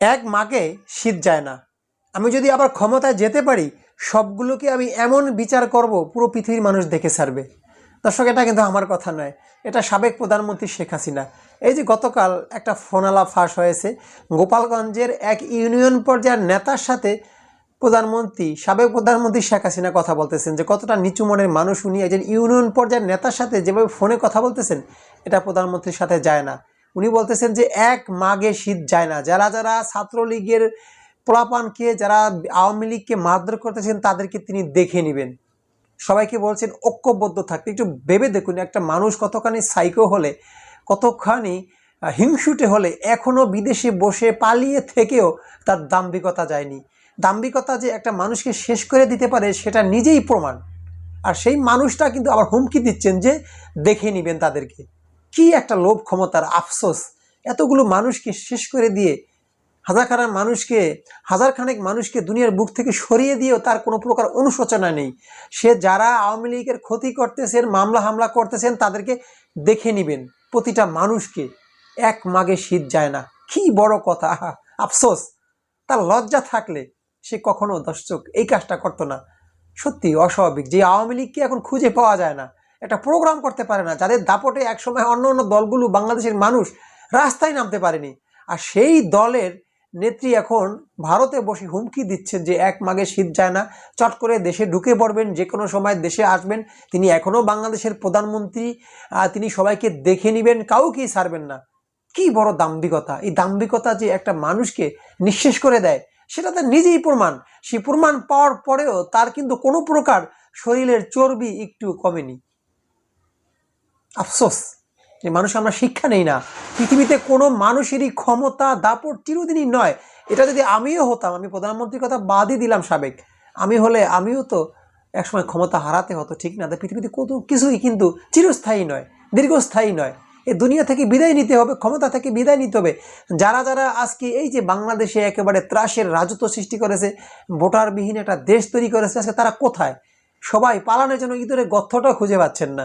এক মাকে শীত যায় না। আমি যদি আবার ক্ষমতায় যেতে পারি, সবগুলোকে আমি এমন বিচার করব, পুরো পৃথিবীর মানুষ দেখে ছাড়বে। দর্শক, এটা কিন্তু আমার কথা নয়। এটা সাবেক প্রধানমন্ত্রী শেখ হাসিনা। এই যে গতকাল একটা ফোনালা ফাঁস হয়েছে, গোপালগঞ্জের এক ইউনিয়ন পর্যায়ের নেতার সাথে প্রধানমন্ত্রী, সাবেক প্রধানমন্ত্রী শেখ হাসিনা কথা বলতেছেন যে কতটা নিচু মনের মানুষ উনি। একজন ইউনিয়ন পর্যায়ের নেতার সাথে যেভাবে ফোনে কথা বলতেছেন, এটা প্রধানমন্ত্রীর সাথে যায় না। উনি বলতেছেন যে এক মাগে শীত যায় না। যারা যারা ছাত্রলীগের পোলাপানকে যারা আওয়ামী লীগকে মারধর করতেছেন, তাদেরকে তিনি দেখে নেবেন। সবাইকে বলছেন, ঐক্যবদ্ধ থাকতে। একটু ভেবে দেখুন, একটা মানুষ কতখানি সাইকো হলে, কতখানি হিংসুটে হলে এখনও বিদেশে বসে পালিয়ে থেকেও তার দাম্ভিকতা যায়নি। দাম্ভিকতা যে একটা মানুষকে শেষ করে দিতে পারে, সেটা নিজেই প্রমাণ। আর সেই মানুষটা কিন্তু আবার হুমকি দিচ্ছেন যে দেখে নেবেন তাদেরকে। কি একটা লোভ ক্ষমতার আফসোস? এতগুলো মানুষকে শেষ করে দিয়ে হাজার খানাক মানুষকে হাজার খানেক মানুষকে দুনিয়ার বুক থেকে সরিয়ে দিয়েও তার কোনো প্রকার অনুশোচনা নেই। সে যারা আওয়ামী লীগের ক্ষতি করতেছেন, মামলা হামলা করতেছেন, তাদেরকে দেখে নেবেন। প্রতিটা মানুষকে এক মাগে শীত যায় না। কি বড় কথা আফসোস। তার লজ্জা থাকলে সে কখনো দর্শক এই কাজটা করতো না। সত্যি অস্বাভাবিক। যে আওয়ামী লীগকে এখন খুঁজে পাওয়া যায় না। একটা প্রোগ্রাম করতে পারে না। যাদের দাপটে একসময় অন্য অন্য দলগুলো বাংলাদেশের মানুষ রাস্তায় নামতে পারেনি। আর সেই দলের নেত্রী এখন ভারতে বসে হুমকি দিচ্ছেন যে এক মাগে শীত যায় না, চট করে দেশে ঢুকে পড়বেন যে কোনো সময় দেশে আসবেন। তিনি এখনও বাংলাদেশের প্রধানমন্ত্রী তিনি সবাইকে দেখে নেবেন, কাউকেই ছাড়বেন না। কি বড় দাম্ভিকতা! এই দাম্ভিকতা যে একটা মানুষকে নিঃশেষ করে দেয়, সেটা তার নিজেই প্রমাণ। সেই প্রমাণ পাওয়ার পরেও তার কিন্তু কোনো প্রকার শরীরের চর্বি একটু কমেনি। আফসোস যে মানুষ আমরা শিক্ষা নেই না। পৃথিবীতে কোনো মানুষেরই ক্ষমতা, দাপট চিরদিনই নয়। এটা যদি আমিও হতাম, আমি প্রধানমন্ত্রীর কথা বাদই দিলাম সাবেক। আমি হলে আমিও তো একসময় ক্ষমতা হারাতে হতো, ঠিক না? তো পৃথিবীতে কত কিছুই কিন্তু চিরস্থায়ী নয়, দীর্ঘস্থায়ী নয়। এ দুনিয়া থেকে বিদায় নিতে হবে, ক্ষমতা থেকে বিদায় নিতে হবে। যারা যারা আজকে এই যে বাংলাদেশে একেবারে ত্রাসের রাজত্ব সৃষ্টি করেছে, ভোটারবিহীন একটা দেশ তৈরি করেছে, আজকে তারা কোথায়? সবাই পালানোর জন্য ইঁদুরের গর্থটাও খুঁজে পাচ্ছেন না।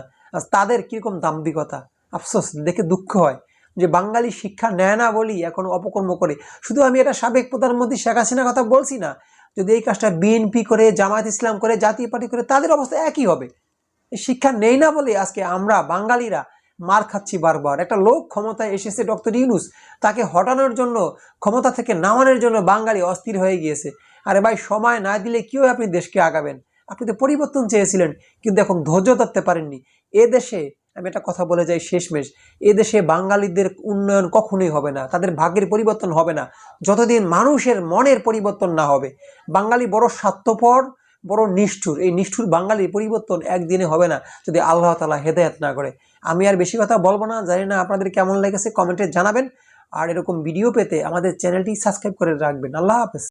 তাদের কীরকম দাম্ভিকতা? আফসোস, দেখে দুঃখ হয় যে বাঙালি শিক্ষা নেয় না বলি এখন অপকর্ম করে। শুধু আমি এটা সাবেক প্রধানমন্ত্রী শেখ হাসিনার কথা বলছি না, যদি এই কাজটা বিএনপি করে, জামায়াত ইসলাম করে, জাতীয় পার্টি করে, তাদের অবস্থা একই হবে। শিক্ষা নেই না বলে আজকে আমরা বাঙালিরা মার খাচ্ছি বারবার। একটা লোক ক্ষমতায় এসেছে ডক্টর ইউনুস, তাকে হটানোর জন্য, ক্ষমতা থেকে নামানোর জন্য বাঙালি অস্থির হয়ে গিয়েছে। আরে ভাই, সময় না দিলে কেউ আপনি দেশকে আগাবেন? আপনি তো পরিবর্তন চেয়েছিলেন, কিন্তু এখন ধৈর্য ধরতে পারেননি। এ দেশে, আমি একটা কথা বলে যাই শেষমেশ, এ দেশে বাঙালিদের উন্নয়ন কখনোই হবে না, তাদের ভাগ্যের পরিবর্তন হবে না, যতদিন মানুষের মনের পরিবর্তন না হবে। বাঙালি বড় স্বার্থপর, বড় নিষ্ঠুর, এই নিষ্ঠুর বাঙালির পরিবর্তন একদিনে হবে না, যদি আল্লাহ তালা হেদায়ত না করে। আমি আর বেশি কথা বলব না, জানি না আপনাদের কেমন লেগেছে, কমেন্টে জানাবেন, আর এরকম ভিডিও পেতে আমাদের চ্যানেলটি সাবস্ক্রাইব করে রাখবেন। আল্লাহ হাফেজ।